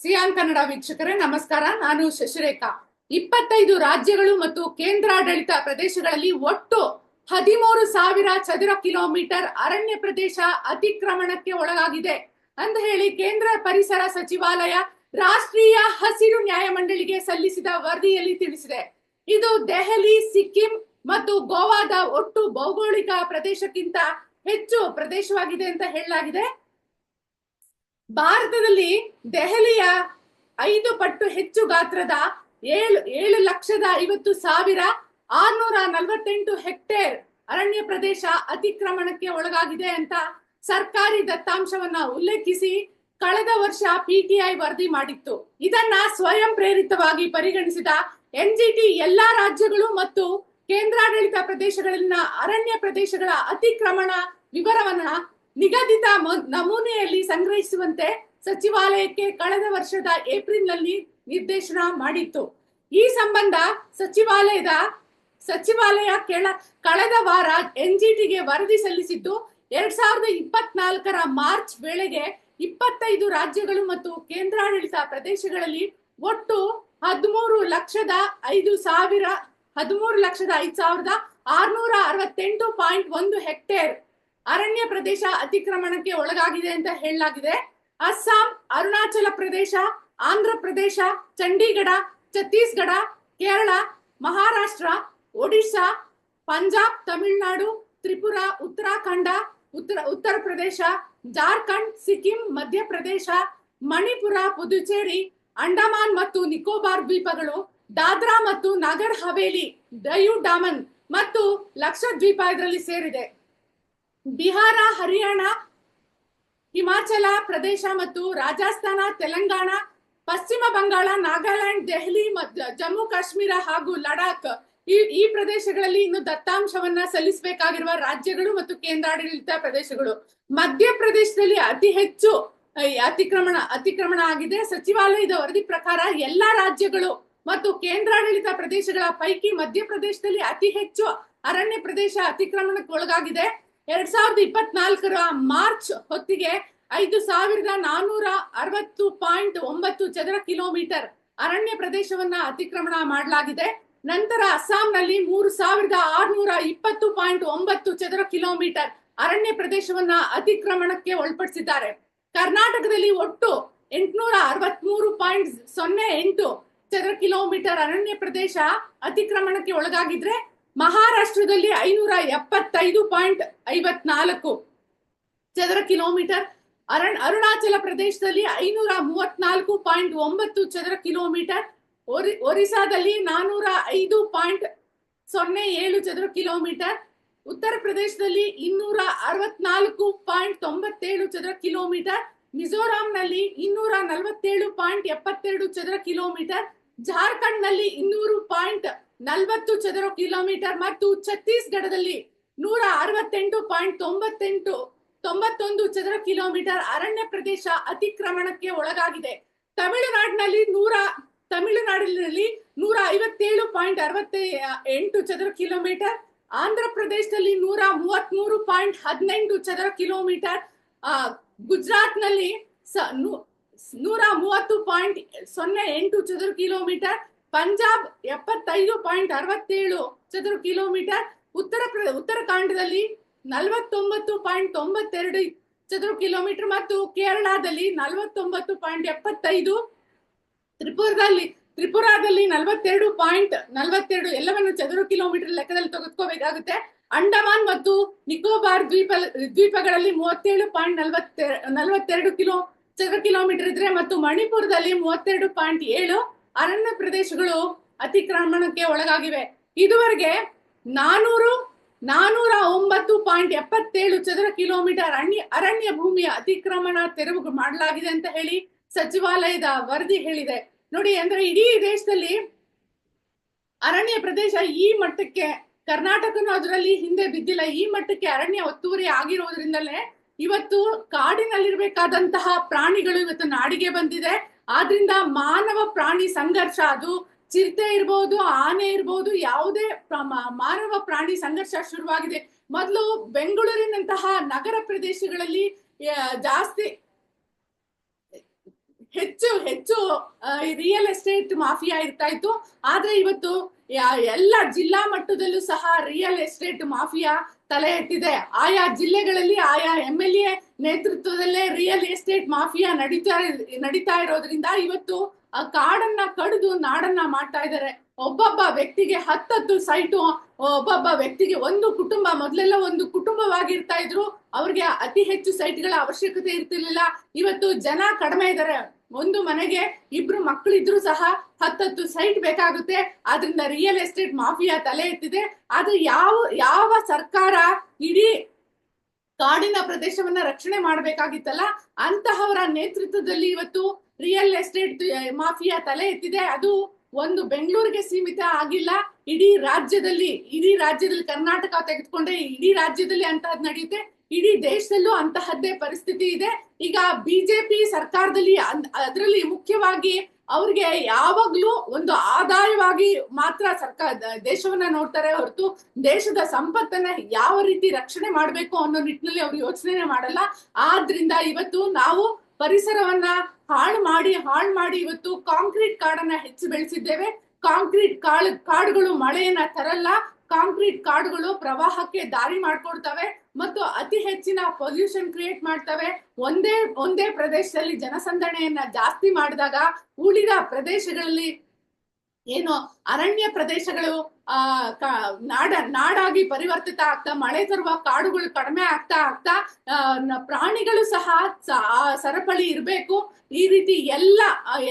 Xi'an Kannada ವೀಕ್ಷಕರೇ, ನಮಸ್ಕಾರ. ನಾನು ಶಶಿರೇಖಾ. ಇಪ್ಪತ್ತೈದು ರಾಜ್ಯಗಳು ಮತ್ತು ಕೇಂದ್ರಾಡಳಿತ ಪ್ರದೇಶಗಳಲ್ಲಿ ಒಟ್ಟು ಹದಿಮೂರು ಸಾವಿರ ಚದುರ ಕಿಲೋಮೀಟರ್ ಅರಣ್ಯ ಪ್ರದೇಶ ಅತಿಕ್ರಮಣಕ್ಕೆ ಒಳಗಾಗಿದೆ ಅಂತ ಹೇಳಿ ಕೇಂದ್ರ ಪರಿಸರ ಸಚಿವಾಲಯ ರಾಷ್ಟ್ರೀಯ ಹಸಿರು ನ್ಯಾಯಮಂಡಳಿಗೆ ಸಲ್ಲಿಸಿದ ವರದಿಯಲ್ಲಿ ತಿಳಿಸಿದೆ. ಇದು ದೆಹಲಿ, ಸಿಕ್ಕಿಂ ಮತ್ತು ಗೋವಾದ ಒಟ್ಟು ಭೌಗೋಳಿಕ ಪ್ರದೇಶಕ್ಕಿಂತ ಹೆಚ್ಚು ಪ್ರದೇಶವಾಗಿದೆ ಅಂತ ಹೇಳಲಾಗಿದೆ. ಭಾರತದಲ್ಲಿ ದೆಹಲಿಯ ಐದು ಪಟ್ಟು ಹೆಚ್ಚು ಗಾತ್ರದ ಏಳು ಏಳು ಲಕ್ಷದ ಐವತ್ತು ಸಾವಿರ ಆರ್ನೂರ ನಲವತ್ತೆಂಟು ಹೆಕ್ಟೇರ್ ಅರಣ್ಯ ಪ್ರದೇಶ ಅತಿಕ್ರಮಣಕ್ಕೆ ಒಳಗಾಗಿದೆ ಅಂತ ಸರ್ಕಾರಿ ದತ್ತಾಂಶವನ್ನ ಉಲ್ಲೇಖಿಸಿ ಕಳೆದ ವರ್ಷ ಪಿಟಿಐ ವರದಿ ಮಾಡಿತ್ತು. ಇದನ್ನ ಸ್ವಯಂ ಪ್ರೇರಿತವಾಗಿ ಪರಿಗಣಿಸಿದ ಎನ್ಜಿಟಿ ಎಲ್ಲಾ ರಾಜ್ಯಗಳು ಮತ್ತು ಕೇಂದ್ರಾಡಳಿತ ಪ್ರದೇಶಗಳಲ್ಲಿನ ಅರಣ್ಯ ಪ್ರದೇಶಗಳ ಅತಿಕ್ರಮಣ ವಿವರವನ್ನ ನಿಗದಿತ ನಮೂನೆಯಲ್ಲಿ ಸಂಗ್ರಹಿಸುವಂತೆ ಸಚಿವಾಲಯಕ್ಕೆ ಕಳೆದ ವರ್ಷದ ಏಪ್ರಿಲ್ನಲ್ಲಿ ನಿರ್ದೇಶನ ಮಾಡಿತ್ತು. ಈ ಸಂಬಂಧ ಸಚಿವಾಲಯದ, ಸಚಿವಾಲಯ ಕೆಳ, ಕಳೆದ ವಾರ ಎನ್ಜಿಟಿಗೆ ವರದಿ ಸಲ್ಲಿಸಿದ್ದು, ಎರಡ್ ಸಾವಿರದ ಇಪ್ಪತ್ನಾಲ್ಕರ ಮಾರ್ಚ್ ವೇಳೆಗೆ ಇಪ್ಪತ್ತೈದು ರಾಜ್ಯಗಳು ಮತ್ತು ಕೇಂದ್ರಾಡಳಿತ ಪ್ರದೇಶಗಳಲ್ಲಿ ಒಟ್ಟು ಹದಿಮೂರು ಲಕ್ಷದ ಐದು ಸಾವಿರ, ಹದಿಮೂರು ಲಕ್ಷದ ಐದು ಸಾವಿರದ ಆರ್ನೂರ ಅರವತ್ತೆಂಟು ಪಾಯಿಂಟ್ ಒಂದು ಹೆಕ್ಟೇರ್ ಅರಣ್ಯ ಪ್ರದೇಶ ಅತಿಕ್ರಮಣಕ್ಕೆ ಒಳಗಾಗಿದೆ ಅಂತ ಹೇಳಲಾಗಿದೆ. ಅಸ್ಸಾಂ, ಅರುಣಾಚಲ ಪ್ರದೇಶ, ಆಂಧ್ರ ಪ್ರದೇಶ, ಚಂಡೀಗಢ, ಛತ್ತೀಸ್ಗಢ, ಕೇರಳ, ಮಹಾರಾಷ್ಟ್ರ, ಒಡಿಶಾ, ಪಂಜಾಬ್, ತಮಿಳುನಾಡು, ತ್ರಿಪುರ, ಉತ್ತರಾಖಂಡ, ಉತ್ತರ ಉತ್ತರ ಪ್ರದೇಶ, ಜಾರ್ಖಂಡ್, ಸಿಕ್ಕಿಂ, ಮಧ್ಯಪ್ರದೇಶ, ಮಣಿಪುರ, ಪುದುಚೇರಿ, ಅಂಡಮಾನ್ ಮತ್ತು ನಿಕೋಬಾರ್ ದ್ವೀಪಗಳು, ದಾದ್ರಾ ಮತ್ತು ನಗರ್ ಹವೇಲಿ ಡಯು ಡಾಮನ್ ಮತ್ತು ಲಕ್ಷದ್ವೀಪ ಇದರಲ್ಲಿ ಸೇರಿದೆ. ಬಿಹಾರ, ಹರಿಯಾಣ, ಹಿಮಾಚಲ ಪ್ರದೇಶ ಮತ್ತು ರಾಜಸ್ಥಾನ, ತೆಲಂಗಾಣ, ಪಶ್ಚಿಮ ಬಂಗಾಳ, ನಾಗಾಲ್ಯಾಂಡ್, ದೆಹಲಿ ಮತ್ತು ಜಮ್ಮು ಕಾಶ್ಮೀರ ಹಾಗೂ ಲಡಾಖ್ ಈ ಈ ಪ್ರದೇಶಗಳಲ್ಲಿ ಇನ್ನು ದತ್ತಾಂಶವನ್ನ ಸಲ್ಲಿಸಬೇಕಾಗಿರುವ ರಾಜ್ಯಗಳು ಮತ್ತು ಕೇಂದ್ರಾಡಳಿತ ಪ್ರದೇಶಗಳು. ಮಧ್ಯಪ್ರದೇಶದಲ್ಲಿ ಅತಿ ಹೆಚ್ಚು ಅತಿಕ್ರಮಣ ಅತಿಕ್ರಮಣ ಆಗಿದೆ. ಸಚಿವಾಲಯದ ವರದಿ ಪ್ರಕಾರ ಎಲ್ಲಾ ರಾಜ್ಯಗಳು ಮತ್ತು ಕೇಂದ್ರಾಡಳಿತ ಪ್ರದೇಶಗಳ ಪೈಕಿ ಮಧ್ಯಪ್ರದೇಶದಲ್ಲಿ ಅತಿ ಹೆಚ್ಚು ಅರಣ್ಯ ಪ್ರದೇಶ ಅತಿಕ್ರಮಣಕ್ಕೆ ಒಳಗಾಗಿದೆ ಎರಡ್ ಸಾವಿರದ ಇಪ್ಪತ್ನಾಲ್ಕರ ಮಾರ್ಚ್ ಹೊತ್ತಿಗೆ ಐದು ಸಾವಿರದ ನಾನೂರ ಅರವತ್ತು ಪಾಯಿಂಟ್ ಒಂಬತ್ತು ಚದರ ಕಿಲೋಮೀಟರ್ ಅರಣ್ಯ ಪ್ರದೇಶವನ್ನ ಅತಿಕ್ರಮಣ ಮಾಡಲಾಗಿದೆ. ನಂತರ ಅಸ್ಸಾಂನಲ್ಲಿ ಮೂರು ಸಾವಿರದ ಆರ್ನೂರ ಇಪ್ಪತ್ತು ಪಾಯಿಂಟ್ ಒಂಬತ್ತು ಚದರ ಕಿಲೋಮೀಟರ್ ಅರಣ್ಯ ಪ್ರದೇಶವನ್ನ ಅತಿಕ್ರಮಣಕ್ಕೆ ಒಳಪಡಿಸಿದ್ದಾರೆ. ಕರ್ನಾಟಕದಲ್ಲಿ ಒಟ್ಟು ಎಂಟುನೂರ ಅರವತ್ಮೂರು ಪಾಯಿಂಟ್ ಸೊನ್ನೆ ಎಂಟು ಚದರ ಕಿಲೋಮೀಟರ್ ಅರಣ್ಯ ಪ್ರದೇಶ ಅತಿಕ್ರಮಣಕ್ಕೆ ಒಳಗಾಗಿದ್ರೆ ಮಹಾರಾಷ್ಟ್ರದಲ್ಲಿ ಐನೂರ ಎಪ್ಪತ್ತೈದು ಪಾಯಿಂಟ್ ಐವತ್ನಾಲ್ಕು ಚದರ ಕಿಲೋಮೀಟರ್. ಅರಣ್, ಅರುಣಾಚಲ ಪ್ರದೇಶದಲ್ಲಿ ಐನೂರ ಮೂವತ್ನಾಲ್ಕು ಪಾಯಿಂಟ್ ಒಂಬತ್ತು ಚದರ ಕಿಲೋಮೀಟರ್. ಒರಿ, ಒರಿಸ್ಸಾದಲ್ಲಿ ನಾನೂರ ಐದು ಪಾಯಿಂಟ್ ಸೊನ್ನೆ ಏಳು ಚದರ ಕಿಲೋಮೀಟರ್. ಉತ್ತರ ಪ್ರದೇಶದಲ್ಲಿ ಇನ್ನೂರ ಅರವತ್ನಾಲ್ಕು ಪಾಯಿಂಟ್ ತೊಂಬತ್ತೇಳು ಚದರ ಕಿಲೋಮೀಟರ್. ಮಿಜೋರಾಂನಲ್ಲಿ ಇನ್ನೂರ ನಲವತ್ತೇಳು ಪಾಯಿಂಟ್ ಎಪ್ಪತ್ತೆರಡು ಚದರ ಕಿಲೋಮೀಟರ್. ಜಾರ್ಖಂಡ್ನಲ್ಲಿ ಇನ್ನೂರು ಪಾಯಿಂಟ್ ನಲವತ್ತು ಚದರ ಕಿಲೋಮೀಟರ್ ಮತ್ತು ಛತ್ತೀಸ್ಗಢದಲ್ಲಿ ನೂರ ಅರವತ್ತೆಂಟು ಪಾಯಿಂಟ್ ತೊಂಬತ್ತೆಂಟು, ತೊಂಬತ್ತೊಂದು ಚದರ ಕಿಲೋಮೀಟರ್ ಅರಣ್ಯ ಪ್ರದೇಶ ಅತಿಕ್ರಮಣಕ್ಕೆ ಒಳಗಾಗಿದೆ. ತಮಿಳುನಾಡಿನಲ್ಲಿ ನೂರ ತಮಿಳುನಾಡಿನಲ್ಲಿ ನೂರ ಐವತ್ತೇಳು ಪಾಯಿಂಟ್ ಅರವತ್ತ ಎಂಟು ಚದರ ಕಿಲೋಮೀಟರ್ ಆಂಧ್ರ ಪ್ರದೇಶದಲ್ಲಿ ನೂರ ಮೂವತ್ಮೂರು ಪಾಯಿಂಟ್ ಹದಿನೆಂಟು ಚದರ ಕಿಲೋಮೀಟರ್ ಗುಜರಾತ್ನಲ್ಲಿ ಸ- ನೂರ ಮೂವತ್ತು ಪಾಯಿಂಟ್ ಸೊನ್ನೆ ಎಂಟು ಚದರ ಕಿಲೋಮೀಟರ್ ಪಂಜಾಬ್ ಎಪ್ಪತ್ತೈದು ಪಾಯಿಂಟ್ ಅರವತ್ತೇಳು ಚದುರ ಕಿಲೋಮೀಟರ್ ಉತ್ತರ ಉತ್ತರಾಖಂಡದಲ್ಲಿ ನಲವತ್ತೊಂಬತ್ತು ಪಾಯಿಂಟ್ ತೊಂಬತ್ತೆರಡು ಚದುರ ಕಿಲೋಮೀಟರ್ ಮತ್ತು ಕೇರಳದಲ್ಲಿ ನಲವತ್ತೊಂಬತ್ತು ಪಾಯಿಂಟ್ ಎಪ್ಪತ್ತೈದು, ತ್ರಿಪುರದಲ್ಲಿ, ತ್ರಿಪುರಾದಲ್ಲಿ ನಲವತ್ತೆರಡು ಪಾಯಿಂಟ್ ನಲವತ್ತೆರಡು ಎಲ್ಲವನ್ನು ಚದುರ ಕಿಲೋಮೀಟರ್ ಲೆಕ್ಕದಲ್ಲಿ ತೆಗೆದುಕೋಬೇಕಾಗುತ್ತೆ. ಅಂಡಮಾನ್ ಮತ್ತು ನಿಕೋಬಾರ್ ದ್ವೀಪ, ದ್ವೀಪಗಳಲ್ಲಿ ಮೂವತ್ತೇಳು ಪಾಯಿಂಟ್ ನಲವತ್ತೆ ನಲವತ್ತೆರಡು ಕಿಲೋ, ಚದರ ಕಿಲೋಮೀಟರ್ ಇದ್ರೆ ಮತ್ತು ಮಣಿಪುರದಲ್ಲಿ ಮೂವತ್ತೆರಡು ಪಾಯಿಂಟ್ ಏಳು ಅರಣ್ಯ ಪ್ರದೇಶಗಳು ಅತಿಕ್ರಮಣಕ್ಕೆ ಒಳಗಾಗಿವೆ. ಇದುವರೆಗೆ ನಾನೂರು, ನಾನೂರ ಒಂಬತ್ತು ಪಾಯಿಂಟ್ ಎಪ್ಪತ್ತೇಳು ಚದರ ಕಿಲೋಮೀಟರ್ ಅರಣ್ಯ ಅರಣ್ಯ ಭೂಮಿಯ ಅತಿಕ್ರಮಣ ತೆರವು ಮಾಡಲಾಗಿದೆ ಅಂತ ಹೇಳಿ ಸಚಿವಾಲಯದ ವರದಿ ಹೇಳಿದೆ. ನೋಡಿ, ಅಂದ್ರೆ ಇಡೀ ದೇಶದಲ್ಲಿ ಅರಣ್ಯ ಪ್ರದೇಶ ಈ ಮಟ್ಟಕ್ಕೆ, ಕರ್ನಾಟಕನು ಅದರಲ್ಲಿ ಹಿಂದೆ ಬಿದ್ದಿಲ್ಲ. ಈ ಮಟ್ಟಕ್ಕೆ ಅರಣ್ಯ ಒತ್ತುವರಿ ಆಗಿರೋದ್ರಿಂದಲೇ ಇವತ್ತು ಕಾಡಿನಲ್ಲಿರ್ಬೇಕಾದಂತಹ ಪ್ರಾಣಿಗಳು ಇವತ್ತು ನಾಡಿಗೆ ಬಂದಿದೆ. ಆದ್ರಿಂದ ಮಾನವ ಪ್ರಾಣಿ ಸಂಘರ್ಷ ಅದು ಚಿರತೆ ಇರ್ಬೋದು, ಆನೆ ಇರ್ಬೋದು, ಯಾವುದೇ ಮಾನವ ಪ್ರಾಣಿ ಸಂಘರ್ಷ ಶುರುವಾಗಿದೆ. ಮೊದಲು ಬೆಂಗಳೂರಿನಂತಹ ನಗರ ಪ್ರದೇಶಗಳಲ್ಲಿ ಜಾಸ್ತಿ ಹೆಚ್ಚು ಹೆಚ್ಚು ರಿಯಲ್ ಎಸ್ಟೇಟ್ ಮಾಫಿಯಾ ಇರ್ತಾ ಇತ್ತು. ಆದ್ರೆ ಇವತ್ತು ಎಲ್ಲ ಜಿಲ್ಲಾ ಮಟ್ಟದಲ್ಲೂ ಸಹ ರಿಯಲ್ ಎಸ್ಟೇಟ್ ಮಾಫಿಯಾ ತಲೆ ಎತ್ತಿದೆ. ಆಯಾ ಜಿಲ್ಲೆಗಳಲ್ಲಿ ಆಯಾ ಎಂ ಎಲ್ ಎ ನೇತೃತ್ವದಲ್ಲೇ ರಿಯಲ್ ಎಸ್ಟೇಟ್ ಮಾಫಿಯಾ ನಡೀತಾ ನಡೀತಾ ಇರೋದ್ರಿಂದ ಇವತ್ತು ಆ ಕಾಡನ್ನ ಕಡಿದು ನಾಡನ್ನ ಮಾಡ್ತಾ ಇದ್ದಾರೆ. ಒಬ್ಬೊಬ್ಬ ವ್ಯಕ್ತಿಗೆ ಹತ್ತತ್ತು ಸೈಟು, ಒಬ್ಬೊಬ್ಬ ವ್ಯಕ್ತಿಗೆ ಒಂದು ಕುಟುಂಬ, ಮೊದಲೆಲ್ಲ ಒಂದು ಕುಟುಂಬವಾಗಿರ್ತಾ ಇದ್ರು. ಅವ್ರಿಗೆ ಅತಿ ಹೆಚ್ಚು ಸೈಟ್ಗಳ ಅವಶ್ಯಕತೆ ಇರ್ತಿರ್ಲಿಲ್ಲ. ಇವತ್ತು ಜನ ಕಡಿಮೆ ಇದ್ದಾರೆ. ಒಂದು ಮನೆಗೆ ಇಬ್ರು ಮಕ್ಕಳಿದ್ರು ಸಹ ಹತ್ತತ್ತು ಸೈಟ್ ಬೇಕಾಗುತ್ತೆ. ಆದ್ರಿಂದ ರಿಯಲ್ ಎಸ್ಟೇಟ್ ಮಾಫಿಯಾ ತಲೆ ಎತ್ತಿದೆ. ಅದು ಯಾವ ಯಾವ ಸರ್ಕಾರ ಇಡೀ ಕಾಡಿನ ಪ್ರದೇಶವನ್ನ ರಕ್ಷಣೆ ಮಾಡಬೇಕಾಗಿತ್ತಲ್ಲ, ಅಂತಹವರ ನೇತೃತ್ವದಲ್ಲಿ ಇವತ್ತು ರಿಯಲ್ ಎಸ್ಟೇಟ್ ಮಾಫಿಯಾ ತಲೆ ಎತ್ತಿದೆ. ಅದು ಒಂದು ಬೆಂಗಳೂರಿಗೆ ಸೀಮಿತ ಆಗಿಲ್ಲ. ಇಡೀ ರಾಜ್ಯದಲ್ಲಿ ಇಡೀ ರಾಜ್ಯದಲ್ಲಿ ಕರ್ನಾಟಕ ತೆಗೆದುಕೊಂಡ್ರೆ ಇಡೀ ರಾಜ್ಯದಲ್ಲಿ ಅಂತಹದ್ ನಡೆಯುತ್ತೆ. ಇಡೀ ದೇಶದಲ್ಲೂ ಅಂತಹದ್ದೇ ಪರಿಸ್ಥಿತಿ ಇದೆ. ಈಗ ಬಿಜೆಪಿ ಸರ್ಕಾರದಲ್ಲಿ ಅದರಲ್ಲಿ ಮುಖ್ಯವಾಗಿ ಅವ್ರಿಗೆ ಯಾವಾಗ್ಲೂ ಒಂದು ಆದಾಯವಾಗಿ ಮಾತ್ರ ಸರ್ಕಾರ, ದೇಶವನ್ನ ನೋಡ್ತಾರೆ ಹೊರತು ದೇಶದ ಸಂಪತ್ತನ್ನ ಯಾವ ರೀತಿ ರಕ್ಷಣೆ ಮಾಡ್ಬೇಕು ಅನ್ನೋ ನಿಟ್ಟಿನಲ್ಲಿ ಅವ್ರು ಯೋಚನೆ ಮಾಡಲ್ಲ. ಆದ್ರಿಂದ ಇವತ್ತು ನಾವು ಪರಿಸರವನ್ನ ಹಾಳು ಮಾಡಿ ಹಾಳು ಮಾಡಿ ಇವತ್ತು ಕಾಂಕ್ರೀಟ್ ಕಾಡನ್ನ ಹೆಚ್ಚು ಬೆಳೆಸಿದ್ದೇವೆ. ಕಾಂಕ್ರೀಟ್ ಕಾಳು, ಕಾಡುಗಳು ಮಳೆಯನ್ನ ತರಲ್ಲ. ಕಾಂಕ್ರೀಟ್ ಕಾಡುಗಳು ಪ್ರವಾಹಕ್ಕೆ ದಾರಿ ಮಾಡ್ಕೊಡ್ತವೆ ಮತ್ತು ಅತಿ ಹೆಚ್ಚಿನ ಪೊಲ್ಯೂಷನ್ ಕ್ರಿಯೇಟ್ ಮಾಡ್ತವೆ. ಒಂದೇ ಒಂದೇ ಪ್ರದೇಶದಲ್ಲಿ ಜನಸಂದಣೆಯನ್ನ ಜಾಸ್ತಿ ಮಾಡಿದಾಗ, ಉಳಿದ ಪ್ರದೇಶಗಳಲ್ಲಿ ಏನು ಅರಣ್ಯ ಪ್ರದೇಶಗಳು ಆ ನಾಡ, ನಾಡಾಗಿ ಪರಿವರ್ತಿತ ಆಗ್ತಾ, ಮಳೆ ತರುವ ಕಾಡುಗಳು ಕಡಿಮೆ ಆಗ್ತಾ ಆಗ್ತಾ ಪ್ರಾಣಿಗಳು ಸಹ ಸರಪಳಿ ಇರಬೇಕು. ಈ ರೀತಿ ಎಲ್ಲ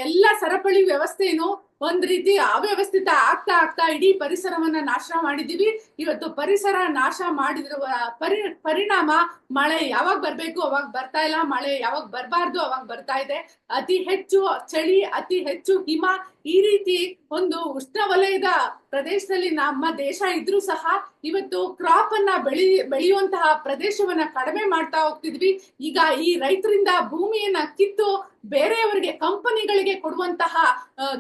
ಎಲ್ಲ ಸರಪಳಿ ವ್ಯವಸ್ಥೆನು ಒಂದ್ ರೀತಿ ಅವ್ಯವಸ್ಥಿತ ಆಗ್ತಾ ಆಗ್ತಾ ಇಡೀ ಪರಿಸರವನ್ನ ನಾಶ ಮಾಡಿದೀವಿ. ಇವತ್ತು ಪರಿಸರ ನಾಶ ಮಾಡಿದ್ರ ಪರಿ, ಪರಿಣಾಮ ಮಳೆ ಯಾವಾಗ ಬರ್ಬೇಕು, ಅವಾಗ ಬರ್ತಾ ಇಲ್ಲ. ಮಳೆ ಯಾವಾಗ ಬರಬಾರ್ದು, ಅವಾಗ ಬರ್ತಾ ಇದೆ. ಅತಿ ಹೆಚ್ಚು ಚಳಿ, ಅತಿ ಹೆಚ್ಚು ಹಿಮ, ಈ ರೀತಿ ಒಂದು ಉಷ್ಣವಲಯದ ಪ್ರದೇಶದಲ್ಲಿ ನಮ್ಮ ದೇಶ ಇದ್ರೂ ಸಹ ಇವತ್ತು ಕ್ರಾಪ್ ಅನ್ನ ಬೆಳಿ, ಬೆಳೆಯುವಂತಹ ಪ್ರದೇಶವನ್ನ ಕಡಿಮೆ ಮಾಡ್ತಾ ಹೋಗ್ತಿದ್ವಿ. ಈಗ ಈ ರೈತರಿಂದ ಭೂಮಿಯನ್ನ ಕಿತ್ತು ಬೇರೆಯವರಿಗೆ, ಕಂಪನಿಗಳಿಗೆ ಕೊಡುವಂತಹ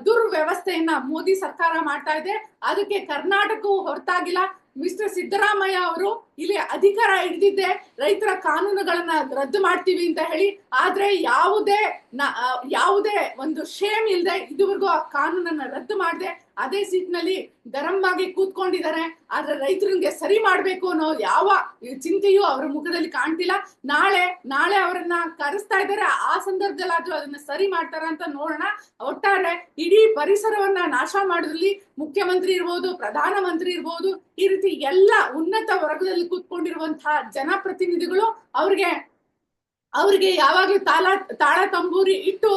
ದುರ್ವ್ಯವಸ್ಥೆಯನ್ನ ಮೋದಿ ಸರ್ಕಾರ ಮಾಡ್ತಾ ಇದೆ. ಅದಕ್ಕೆ ಕರ್ನಾಟಕವು ಹೊರತಾಗಿಲ್ಲ. ಮಿಸ್ಟರ್ ಸಿದ್ದರಾಮಯ್ಯ ಅವರು ಇಲ್ಲಿ ಅಧಿಕಾರ ಹಿಡಿದಿದ್ದೆ ರೈತರ ಕಾನೂನುಗಳನ್ನ ರದ್ದು ಮಾಡ್ತೀವಿ ಅಂತ ಹೇಳಿ, ಆದ್ರೆ ಯಾವುದೇ ಯಾವುದೇ ಒಂದು ಶೇಮ್ ಇಲ್ಲದೆ ಇದುವರೆಗೂ ಆ ಕಾನೂನನ್ನ ರದ್ದು ಮಾಡದೆ ಅದೇ ಸೀಟ್ನಲ್ಲಿ ಗರಂ ಆಗಿ ಕೂತ್ಕೊಂಡಿದ್ದಾರೆ, ಆದ್ರೆ ರೈತರಿಗೆ ಸರಿ ಮಾಡ್ಬೇಕು ಅನ್ನೋ ಯಾವ ಚಿಂತೆಯೂ ಅವರ ಮುಖದಲ್ಲಿ ಕಾಣ್ತಿಲ್ಲ. ನಾಳೆ ನಾಳೆ ಅವರನ್ನ ಕರೆಸ್ತಾ ಇದ್ದಾರೆ, ಆ ಸಂದರ್ಭದಲ್ಲಾದ್ರೂ ಅದನ್ನ ಸರಿ ಮಾಡ್ತಾರ ಅಂತ ನೋಡೋಣ. ಒಟ್ಟಾರೆ ಇಡೀ ಪರಿಸರವನ್ನ ನಾಶ ಮಾಡೋದ್ರಲ್ಲಿ ಮುಖ್ಯಮಂತ್ರಿ ಇರ್ಬೋದು, ಪ್ರಧಾನಮಂತ್ರಿ ಇರ್ಬೋದು, ಈ ರೀತಿ ಎಲ್ಲ ಉನ್ನತ ವರ್ಗದಲ್ಲಿ ಕೂತ್ಕೊಂಡಿರುವಂತಹ ಜನಪ್ರತಿನಿಧಿಗಳು ಅವ್ರಿಗೆ ಅವ್ರಿಗೆ ಯಾವಾಗ್ಲೂ ತಾಳ ತಾಳ ತಂಬೂರಿ ಇಟ್ಟು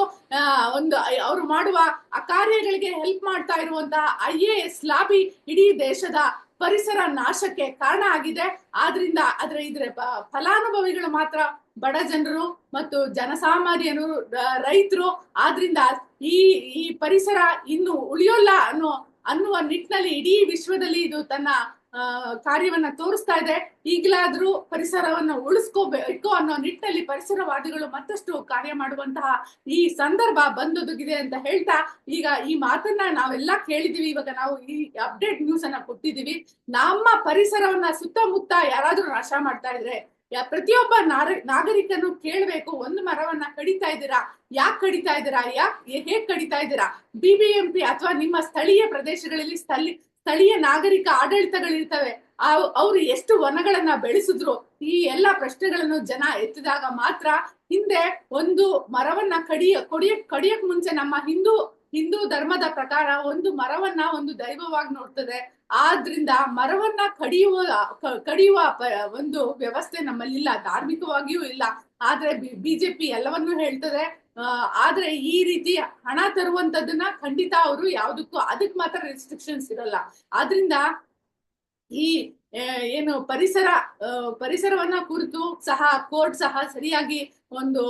ಒಂದು, ಅವರು ಮಾಡುವ ಆ ಕಾರ್ಯಗಳಿಗೆ ಹೆಲ್ಪ್ ಮಾಡ್ತಾ ಇರುವಂತಹ ಐ ಎ ಎಸ್ ಲಾಬಿ ಇಡೀ ದೇಶದ ಪರಿಸರ ನಾಶಕ್ಕೆ ಕಾರಣ ಆಗಿದೆ. ಆದ್ರಿಂದ ಅದ್ರ ಇದ್ರ ಫಲಾನುಭವಿಗಳು ಮಾತ್ರ ಬಡ ಜನರು ಮತ್ತು ಜನಸಾಮಾನ್ಯರು ರೈತರು. ಆದ್ರಿಂದ ಈ ಈ ಪರಿಸರ ಇನ್ನು ಉಳಿಯೋಲ್ಲ ಅನ್ನೋ, ಅನ್ನುವ ನಿಟ್ಟಿನಲ್ಲಿ ಇಡೀ ವಿಶ್ವದಲ್ಲಿ ಇದು ತನ್ನ ಕಾರ್ಯವನ್ನ ತೋರಿಸ್ತಾ ಇದೆ. ಈಗಲಾದ್ರೂ ಪರಿಸರವನ್ನ ಉಳಿಸ್ಕೋಬೇಕು ಅನ್ನೋ ನಿಟ್ಟಿನಲ್ಲಿ ಪರಿಸರವಾದಿಗಳು ಮತ್ತಷ್ಟು ಕಾರ್ಯ ಮಾಡುವಂತಹ ಈ ಸಂದರ್ಭ ಬಂದೊದಗಿದೆ ಅಂತ ಹೇಳ್ತಾ, ಈಗ ಈ ಮಾತನ್ನ ನಾವೆಲ್ಲ ಕೇಳಿದೀವಿ. ಇವಾಗ ನಾವು ಈ ಅಪ್ಡೇಟ್ ನ್ಯೂಸ್ ಅನ್ನ ಕೊಟ್ಟಿದೀವಿ. ನಮ್ಮ ಪರಿಸರವನ್ನ ಸುತ್ತಮುತ್ತ ಯಾರಾದ್ರೂ ನಾಶ ಮಾಡ್ತಾ ಇದ್ರೆ ಪ್ರತಿಯೊಬ್ಬ ನಾಗರಿಕನು ಕೇಳ್ಬೇಕು, ಒಂದು ಮರವನ್ನ ಕಡಿತಾ ಇದ್ದೀರಾ? ಯಾಕೆ ಕಡಿತಾ ಇದ್ದೀರಾ? ಯಾಕೆ ಹೇಗ್ ಕಡಿತಾ ಇದ್ದೀರಾ? ಬಿಬಿಎಂಪಿ ಅಥವಾ ನಿಮ್ಮ ಸ್ಥಳೀಯ ಪ್ರದೇಶಗಳಲ್ಲಿ ಸ್ಥಳೀಯ ಸ್ಥಳೀಯ ನಾಗರಿಕ ಆಡಳಿತಗಳಿರ್ತವೆ ಅವರು ಎಷ್ಟು ವನಗಳನ್ನ ಬೆಳೆಸಿದ್ರು ಈ ಎಲ್ಲಾ ಪ್ರಶ್ನೆಗಳನ್ನು ಜನ ಎತ್ತಿದಾಗ ಮಾತ್ರ ಹಿಂದೆ ಒಂದು ಮರವನ್ನ ಕಡಿಯ ಕೊಡಿಯಕ್ ಕಡಿಯಕ್ ಮುಂಚೆ ನಮ್ಮ ಹಿಂದೂ ಹಿಂದೂ ಧರ್ಮದ ಪ್ರಕಾರ ಒಂದು ಮರವನ್ನ ಒಂದು ದೈವವಾಗಿ ನೋಡ್ತದೆ. ಆದ್ರಿಂದ ಮರವನ್ನ ಕಡಿಯುವ ಕಡಿಯುವ ಒಂದು ವ್ಯವಸ್ಥೆ ನಮ್ಮಲ್ಲಿಲ್ಲ ಧಾರ್ಮಿಕವಾಗಿಯೂ ಇಲ್ಲ. ಆದ್ರೆ ಬಿಜೆಪಿ ಎಲ್ಲವನ್ನೂ ಹೇಳ್ತದೆ ಆ, ಆದ್ರೆ ಈ ರೀತಿ ಹಣ ತರುವಂತದನ್ನ ಖಂಡಿತ ಅವರು ಯಾವ್ದಕ್ಕೂ ಅದಕ್ ಮಾತ್ರ ರೆಸ್ಟ್ರಿಕ್ಷನ್ಸ್ ಇರಲ್ಲ. ಆದ್ರಿಂದ ಈ ಏನು ಪರಿಸರ ಪರಿಸರವನ್ನ ಕುರಿತು ಸಹ ಕೋರ್ಟ್ ಸಹ ಸರಿಯಾಗಿ ಒಂದು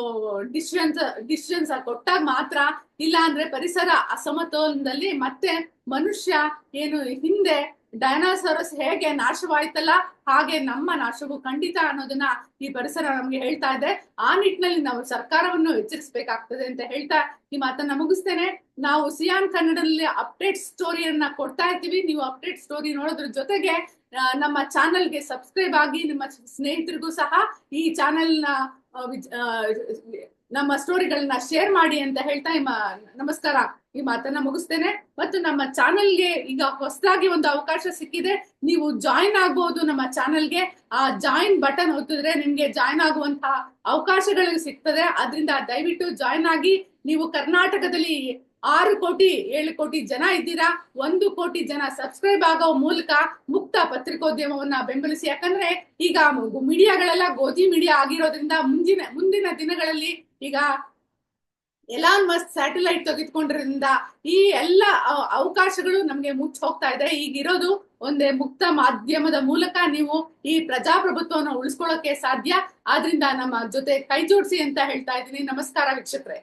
ಡಿಸಿಷನ್ಸ್ ಡಿಸಿಷನ್ಸ್ ಕೊಟ್ಟಾಗ ಮಾತ್ರ ಇಲ್ಲ ಅಂದ್ರೆ ಪರಿಸರ ಅಸಮತೋಲನದಲ್ಲಿ ಮತ್ತೆ ಮನುಷ್ಯ ಏನು ಹಿಂದೆ ಡೈನಾಸೋರಸ್ ಹೇಗೆ ನಾಶವಾಯ್ತಲ್ಲ, ಹಾಗೆ ನಮ್ಮ ನಾಶವು ಖಂಡಿತ ಅನ್ನೋದನ್ನ ಈ ಪರಿಸರ ನಮ್ಗೆ ಹೇಳ್ತಾ ಇದೆ. ಆ ನಿಟ್ಟಿನಲ್ಲಿ ನಾವು ಸರ್ಕಾರವನ್ನು ಎಚ್ಚರಿಸಬೇಕಾಗ್ತದೆ ಅಂತ ಹೇಳ್ತಾ ಈ ಮಾತನ್ನ ಮುಗಿಸ್ತೇನೆ. ನಾವು ಸಿಯಾನ್ ಕನ್ನಡದಲ್ಲಿ ಅಪ್ಡೇಟ್ ಸ್ಟೋರಿಯನ್ನ ಕೊಡ್ತಾ ಇರ್ತೀವಿ ನೀವು ಅಪ್ಡೇಟ್ ಸ್ಟೋರಿ ನೋಡೋದ್ರ ಜೊತೆಗೆ ನಮ್ಮ ಚಾನೆಲ್ಗೆ ಸಬ್ಸ್ಕ್ರೈಬ್ ಆಗಿ, ನಿಮ್ಮ ಸ್ನೇಹಿತರಿಗೂ ಸಹ ಈ ಚಾನೆಲ್ನ ನಮ್ಮ ಸ್ಟೋರಿಗಳನ್ನ ಶೇರ್ ಮಾಡಿ ಅಂತ ಹೇಳ್ತಾ ಈ ನಮಸ್ಕಾರ. ಈ ಮಾತನ್ನ ಮುಗಿಸ್ತೇನೆ. ಮತ್ತು ನಮ್ಮ ಚಾನೆಲ್ಗೆ ಈಗ ಹೊಸದಾಗಿ ಒಂದು ಅವಕಾಶ ಸಿಕ್ಕಿದೆ. ನೀವು ಜಾಯಿನ್ ಆಗ್ಬಹುದು ನಮ್ಮ ಚಾನೆಲ್ಗೆ. ಆ ಜಾಯಿನ್ ಬಟನ್ ಒತ್ತಿದ್ರೆ ನಿಮ್ಗೆ ಜಾಯಿನ್ ಆಗುವಂತಹ ಅವಕಾಶಗಳು ಸಿಗ್ತದೆ. ಅದರಿಂದ ದಯವಿಟ್ಟು ಜಾಯಿನ್ ಆಗಿ, ನೀವು ಕರ್ನಾಟಕದಲ್ಲಿ ಆರು ಕೋಟಿ, ಏಳು ಕೋಟಿ ಜನ ಇದ್ದೀರಾ? ಒಂದು ಕೋಟಿ ಜನ ಸಬ್ಸ್ಕ್ರೈಬ್ ಆಗೋ ಮೂಲಕ ಮುಕ್ತ ಪತ್ರಿಕೋದ್ಯಮವನ್ನ ಬೆಂಬಲಿಸಿ. ಯಾಕಂದ್ರೆ ಈಗ ಮೀಡಿಯಾಗಳೆಲ್ಲ ಗೋಧಿ ಮೀಡಿಯಾ ಆಗಿರೋದ್ರಿಂದ ಮುಂದಿನ ಮುಂದಿನ ದಿನಗಳಲ್ಲಿ ಈಗ ಎಲಾನ್ ಮಸ್ ಸ್ಯಾಟಲೈಟ್ ತೆಗೆದುಕೊಂಡ್ರಿಂದ ಈ ಎಲ್ಲ ಅವಕಾಶಗಳು ನಮ್ಗೆ ಮುಚ್ಚ ಹೋಗ್ತಾ ಇದೆ. ಈಗಿರೋದು ಒಂದೇ ಮುಕ್ತ ಮಾಧ್ಯಮದ ಮೂಲಕ ನೀವು ಈ ಪ್ರಜಾಪ್ರಭುತ್ವವನ್ನು ಉಳಿಸ್ಕೊಳ್ಳೋಕೆ ಸಾಧ್ಯ. ಆದ್ರಿಂದ ನಮ್ಮ ಜೊತೆ ಕೈ ಜೋಡಿಸಿ ಅಂತ ಹೇಳ್ತಾ ಇದ್ದೀನಿ. ನಮಸ್ಕಾರ ವೀಕ್ಷಕರೇ.